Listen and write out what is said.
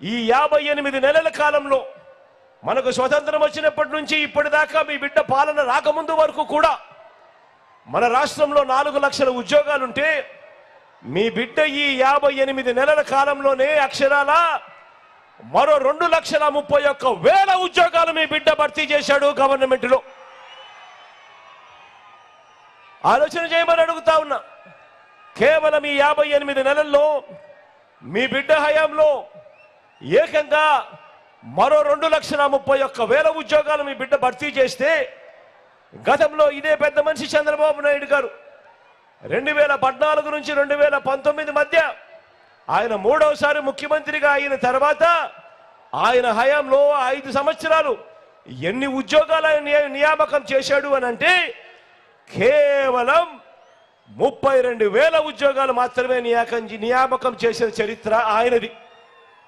ఈ యాభై ఎనిమిది నెలల కాలంలో మనకు స్వతంత్రం వచ్చినప్పటి నుంచి ఇప్పటిదాకా మీ బిడ్డ పాలన రాకముందు వరకు కూడా మన రాష్ట్రంలో నాలుగు లక్షల ఉద్యోగాలుంటే మీ బిడ్డ ఈ యాభై ఎనిమిది నెలల కాలంలోనే అక్షరాల మరో రెండు లక్షల ముప్పై ఒక్క వేల ఉద్యోగాలు మీ బిడ్డ భర్తీ చేశాడు గవర్నమెంట్లో. ఆలోచన చేయమని అడుగుతా ఉన్నా. కేవలం ఈ యాభై ఎనిమిది నెలల్లో మీ బిడ్డ హయాంలో ఏకంగా మరో రెండు లక్షల ముప్పై ఒక్క వేల ఉద్యోగాలు మీ బిడ్డ భర్తీ చేస్తే గతంలో ఇదే పెద్ద మనిషి చంద్రబాబు నాయుడు గారు రెండు వేల పద్నాలుగు నుంచి రెండు వేల పంతొమ్మిది మధ్య ఆయన మూడవసారి ముఖ్యమంత్రిగా అయిన తర్వాత ఆయన హయాంలో ఐదు సంవత్సరాలు ఎన్ని ఉద్యోగాలు ఆయన నియామకం చేశాడు అని అంటే కేవలం ముప్పై రెండు వేల ఉద్యోగాలు మాత్రమే నియాకం నియామకం చేసిన చరిత్ర ఆయనది.